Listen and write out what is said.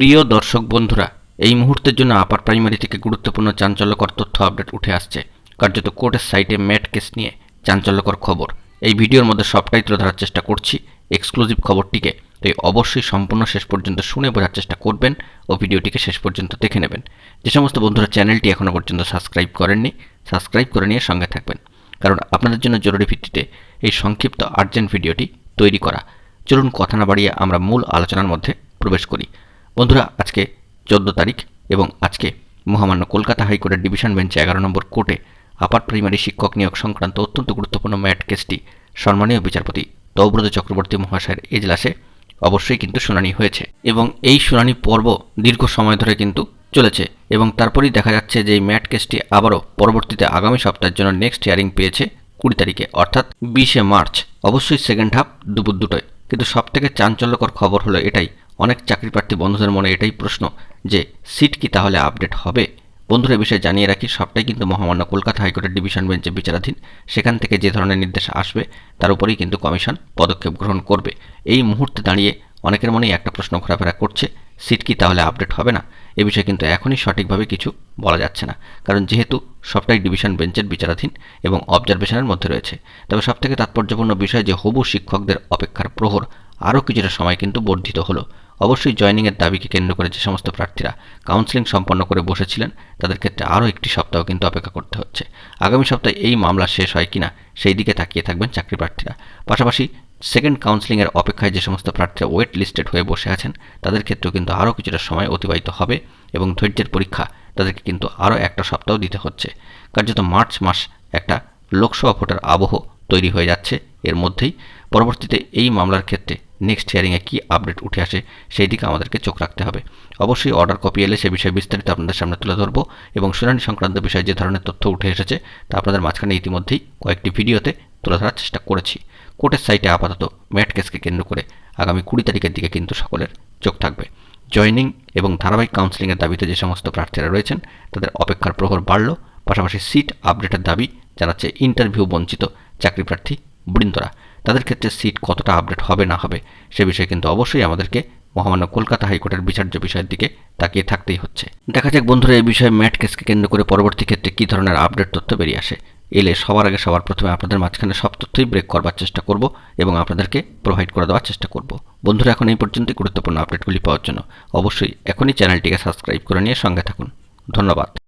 প্রিয় দর্শক বন্ধুরা, এই মুহূর্তের জন্য আপার প্রাইমারি থেকে গুরুত্বপূর্ণ চাঞ্চল্যকর তথ্য আপডেট উঠে আসছে। কার্যত কোর্টের সাইটে ম্যাট কেস নিয়ে চাঞ্চল্যকর খবর। এই ভিডিওর মধ্যে সবটাই তুলে ধরার চেষ্টা করছি এক্সক্লুসিভ খবরটিকে। তাই অবশ্যই সম্পূর্ণ শেষ পর্যন্ত শুনে বোঝার চেষ্টা করবেন ও ভিডিওটিকে শেষ পর্যন্ত দেখে নেবেন। যে সমস্ত বন্ধুরা চ্যানেলটি এখনও পর্যন্ত সাবস্ক্রাইব করেননি সাবস্ক্রাইব করে নিয়ে সঙ্গে থাকবেন। কারণ আপনাদের জন্য জরুরি ভিত্তিতে এই সংক্ষিপ্ত আর্জেন্ট ভিডিওটি তৈরি করা। চলুন কথা না বাড়িয়ে আমরা মূল আলোচনার মধ্যে প্রবেশ করি। বন্ধুরা, আজকে চোদ্দ তারিখ এবং আজকে মহামান্য কলকাতা হাইকোর্টের ডিভিশন বেঞ্চে এগারো নম্বর কোর্টে আপার প্রাইমারি শিক্ষক নিয়োগ সংক্রান্ত অত্যন্ত গুরুত্বপূর্ণ ম্যাট কেসটি সম্মানীয় বিচারপতি তৌব্রত চক্রবর্তী মহাশয়ের এজলাসে অবশ্যই কিন্তু শুনানি হয়েছে এবং এই শুনানি পর্ব দীর্ঘ সময় ধরে কিন্তু চলেছে এবং তারপরেই দেখা যাচ্ছে যে এই ম্যাট কেসটি আবারও পরবর্তীতে আগামী সপ্তাহের জন্য নেক্সট হিয়ারিং পেয়েছে কুড়ি তারিখে, অর্থাৎ বিশে মার্চ। অবশ্যই সেকেন্ড হাফ দুপুর দুটোয়। কিন্তু সবথেকে চাঞ্চল্যকর খবর হলো এটাই অনেক চাকরি প্রার্থী বন্ধুদের মনে এটাই প্রশ্ন যে, সিট কি তাহলে আপডেট হবে? বন্ধুরা বিষয়ে জানিয়ে রাখি, সবটাই কিন্তু মহামান্য কলকাতা হাইকোর্টের ডিভিশন বেঞ্চে বিচারাধীন। সেখান থেকে যে ধরনের নির্দেশ আসবে, তার উপরেই কিন্তু কমিশন পদক্ষেপ গ্রহণ করবে। এই মুহূর্তে দাঁড়িয়ে অনেকের মনেই একটা প্রশ্ন ঘোরাফেরা করছে, সিট কি তাহলে আপডেট হবে না? এ বিষয়ে কিন্তু এখনই সঠিকভাবে কিছু বলা যাচ্ছে না। কারণ যেহেতু সবটাই ডিভিশন বেঞ্চের বিচারাধীন এবং অবজারভেশনের মধ্যে রয়েছে। তবে সবথেকে তাৎপর্যপূর্ণ বিষয় যে, হবু শিক্ষকদের অপেক্ষার প্রহর আরও কিছুটা সময় কিন্তু বর্ধিত হলো। অবশ্যই জয়নিংয়ের দাবিকে কেন্দ্র করে যে সমস্ত প্রার্থীরা কাউন্সেলিং সম্পন্ন করে বসেছিলেন, তাদের ক্ষেত্রে আরও একটি সপ্তাহ কিন্তু অপেক্ষা করতে হচ্ছে। আগামী সপ্তাহে এই মামলা শেষ হয় কিনা, সেই দিকে তাকিয়ে থাকবেন চাকরি প্রার্থীরা। পাশাপাশি সেকেন্ড কাউন্সেলিংয়ের অপেক্ষায় যে সমস্ত প্রার্থীরা ওয়েট লিস্টেড হয়ে বসে আছেন, তাদের ক্ষেত্রেও কিন্তু আরও কিছুটা সময় অতিবাহিত হবে এবং ধৈর্যের পরীক্ষা তাদেরকে কিন্তু আরও একটা সপ্তাহ দিতে হচ্ছে। কার্যত মার্চ মাস একটা লোকসভা ভোটের আবহ তৈরি হয়ে যাচ্ছে। এর মধ্যেই পরবর্তীতে এই মামলার ক্ষেত্রে নেক্সট হিয়ারিংয়ে কী আপডেট উঠে আসে সেই দিকে আমাদেরকে চোখ রাখতে হবে। অবশ্যই অর্ডার কপি এলে সে বিষয়ে বিস্তারিত আপনাদের সামনে তুলে ধরবো এবং শুনানি সংক্রান্ত বিষয়ে যে ধরনের তথ্য উঠে এসেছে তা আপনাদের মাঝখানে ইতিমধ্যেই কয়েকটি ভিডিওতে তুলে ধরার চেষ্টা করেছি। কোর্টের সাইটে আপাতত ম্যাট কেসকে কেন্দ্র করে আগামী কুড়ি তারিখের দিকে কিন্তু সকলের চোখ থাকবে। জয়নিং এবং ধারাবাহিক কাউন্সেলিংয়ের দাবিতে যে সমস্ত প্রার্থীরা রয়েছেন, তাদের অপেক্ষার প্রহর বাড়ল। পাশাপাশি সিট আপডেটের দাবি জানাচ্ছে ইন্টারভিউ বঞ্চিত চাকরি প্রার্থী বৃন্দরা। তাদের ক্ষেত্রে সিট কতটা আপডেট হবে না হবে, সে বিষয়ে কিন্তু অবশ্যই আমাদেরকে মহামান্য কলকাতা হাইকোর্টের বিচার্য বিষয়ের দিকে তাকিয়ে থাকতেই হচ্ছে। দেখা যাক বন্ধুরা, এই বিষয়ে ম্যাট কেসকে কেন্দ্র করে পরবর্তী ক্ষেত্রে কী ধরনের আপডেট তথ্য বেরিয়ে আসে। এলে সবার আগে সবার প্রথমে আপনাদের মাঝখানে সব তথ্যই ব্রেক করবার চেষ্টা করব এবং আপনাদেরকে প্রোভাইড করে দেওয়ার চেষ্টা করব। বন্ধুরা, এখন এই পর্যন্তই গুরুত্বপূর্ণ আপডেটগুলি পাওয়ার জন্য। অবশ্যই এখনই চ্যানেলটিকে সাবস্ক্রাইব করে নিয়ে সঙ্গে থাকুন। ধন্যবাদ।